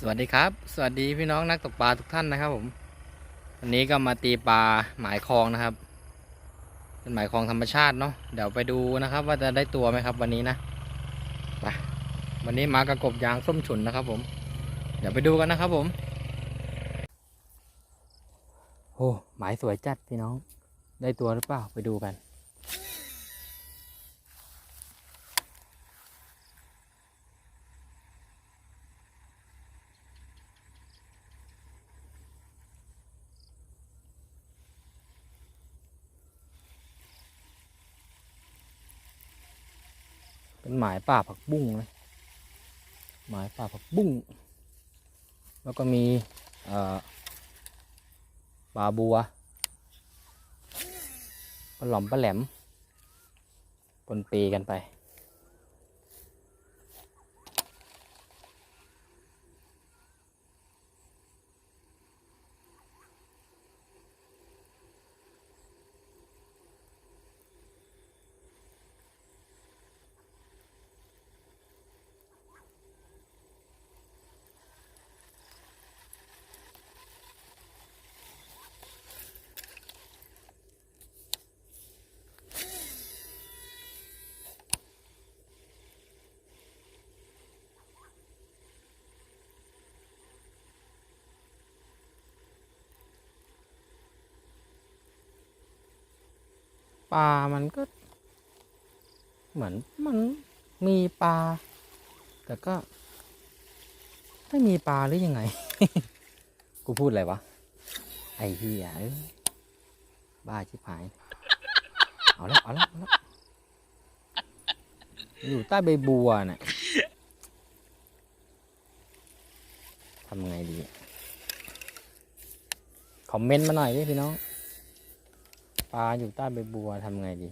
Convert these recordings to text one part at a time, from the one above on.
สวัสดีครับ สวัสดีพี่น้องนักตกปลาทุกท่านนะครับ ผมวันนี้ก็มาตีปลาหมายคลองนะครับ เป็นหมายคลองธรรมชาติเนาะเดี๋ยวไปดูนะครับ ว่าจะได้ตัวไหมครับ วันนี้นะไปวันนี้มากระกบยางส้มฉุนนะครับ ผม เดี๋ยวไปดูกันนะครับ ผมโอ้หมายสวยจัดพี่น้อง ได้ตัวหรือเปล่าไปดูกัน เป็นหมายป่าผักบุ้งนะหมายป่าผักบุ้ง แล้วก็มีปลาบัวปลาหล่อมปลาแหลมปนเปกันไป ปลามันก็ เหมือนมันมีปลา แต่ก็ไม่มีปลาหรือยังไง กูพูดอะไรวะ ไอ้เหี้ยเอ้ยบ้าชิบหาย เอาล้วเอาล้วเอาล้วอยู่ใต้ใบบัวน่ะทำไงดี คอมเมนต์มาหน่อยดิพี่น้อง ลาอยู่ใต้ใบบัวทำไงดี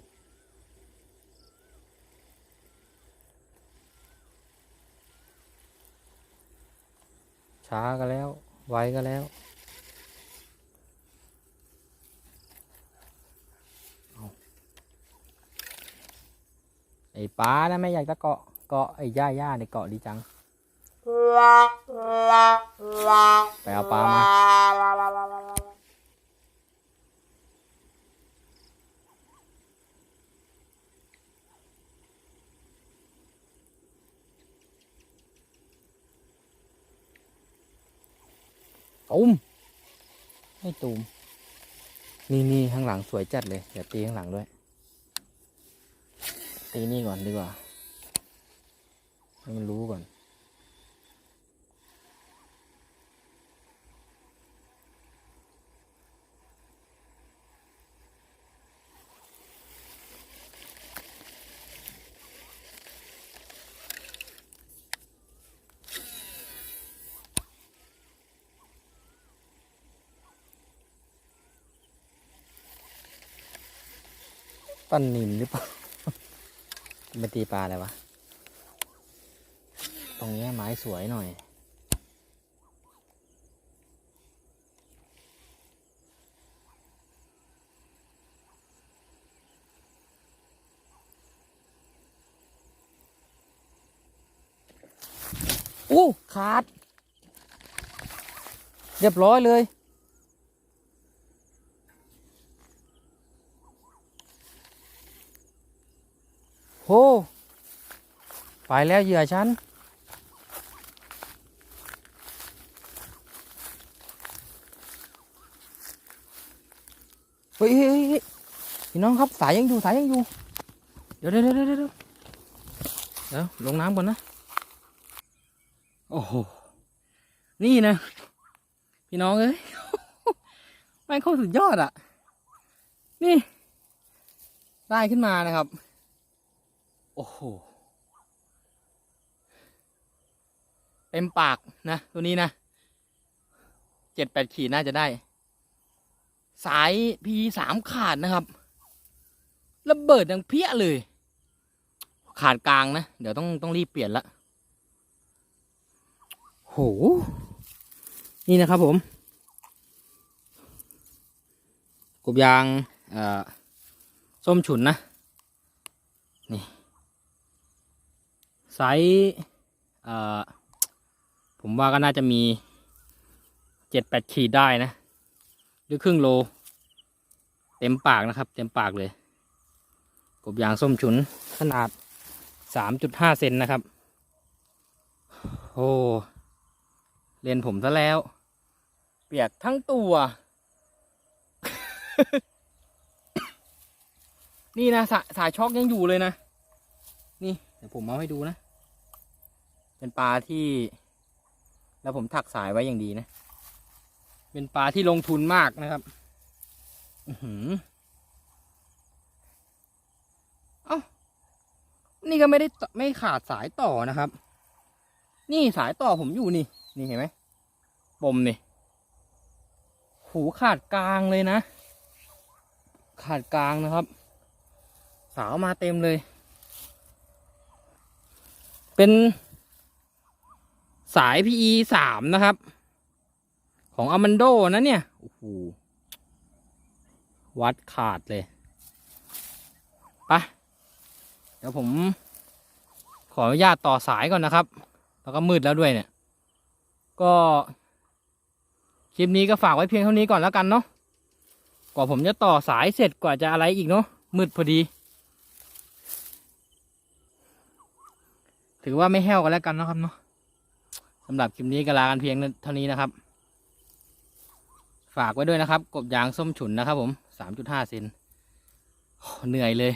ช้าก็แล้ว ไวก็แล้ว ไอ้ปลานะไม่อยากจะเกาะ เกาะไอ้หญ้าหญ้าในเกาะดีจัง ไปเอาปลามา อุ้มให้ตูม นี่นี่ข้างหลังสวยจัดเลย เดี๋ยวตีข้างหลังด้วย ตีนี่ก่อนดีกว่า ให้มันรู้ก่อน ปั้นนินหรือเปล่ามาตีปลาอะไรวะ ตรงนี้ไม้สวยหน่อย อู้ขาด เรียบร้อยเลย โห ไปแล้วเหยื่อฉัน เฮ้ยพี่น้องครับสายยังอยู่สายยังอยู่ เดี๋ยวเดี๋ยวเดี๋ยวเดี๋ยวเดี๋ยวลงน้ำก่อนนะ โอ้โห นี่นะ พี่น้องเอ้ยแม่งเข้าสุดยอดอะ นี่ ได้ขึ้นมานะครับ โอ้โห เต็มปากนะ ตัวนี้นะ เจ็ดแปดขีดน่าจะได้ สายพีสามขาดนะครับ ระเบิดดังเพี้ยเลย ขาดกลางนะ เดี๋ยวต้องต้องรีบเปลี่ยนละโห นี่นะครับผมกบยางส้มฉุนนะ นี่ ไซส์เอ่อผมว่าก็น่าจะมีเจ็ดแปดขีดได้นะ หรือครึ่งโล เต็มปากนะครับ เต็มปากเลย กบยางส้มฉุนขนาดสามจุดห้าเซนนะครับ โอ้เรียนผมซะแล้ว เปียกทั้งตัว นี่นะสาสายช็อกยังอยู่เลยนะ นี่ เดี๋ยวผมเอาให้ดูนะ เป็นปลาที่ แล้วผมถักสายไว้อย่างดีนะ เป็นปลาที่ลงทุนมากนะครับอือหือเอ้า นี่ก็ไม่ได้ไม่ขาดสายต่อนะครับ นี่สายต่อผมอยู่นี่ นี่เห็นไหมปมนี่ หูขาดกลางเลยนะ ขาดกลางนะครับสาวมาเต็มเลย เป็น สาย PE สามนะครับ ของอ m มันโดนะเนี่ย โอ้โห วัดขาดเลยไปะเดี๋ยวผม ขออนุญาตต่อสายก่อนนะครับ แล้วก็มืดแล้วด้วยเนี่ย ก็ คลิปนี้ก็ฝากไว้เพียงเท่านี้ก่อนแล้วกันเนาะ กว่าผมจะต่อสายเสร็จกว่าจะอะไรอีกเนาะ มืดพอดี ถือว่าไม่แห้วกันแล้วกันนะครับเนาะ สำหรับคลิปนี้ก็ลากันเพียงเท่านี้นะครับ ฝากไว้ด้วยนะครับ กบยางส้มฉุนนะครับ ผมสามจุดห้าเซนเหนื่อยเลย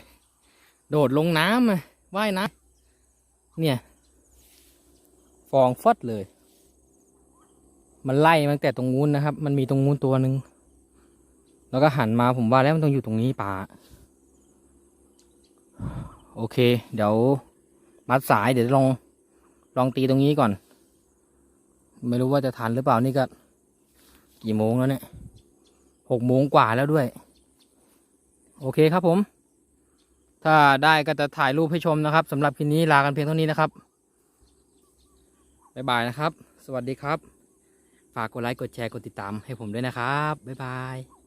โดดลงน้ำว่ายน้ำเนี่ย ฟองฟอดเลย มันไล่มาตั้งแต่ตรงนู้นนะครับ มันมีตรงนู้นตัวหนึ่งแล้วก็หันมาผมว่าแล้วมันต้องอยู่ตรงนี้ป่า โอเค เดี๋ยวมัดสายเดี๋ยวลองลองตีตรงนี้ก่อน ไม่รู้ว่าจะทันหรือเปล่านี่ก็ กี่โมงแล้วเนี่ยหกโมงกว่าแล้วด้วย โอเคครับผม ถ้าได้ก็จะถ่ายรูปให้ชมนะครับสำหรับคลิปนี้ลากันเพียงเท่านี้นะครับบ๊ายบายนะครับ สวัสดีครับ ฝากกดไลค์กดแชร์กดติดตามให้ผมด้วยนะครับบ๊ายบาย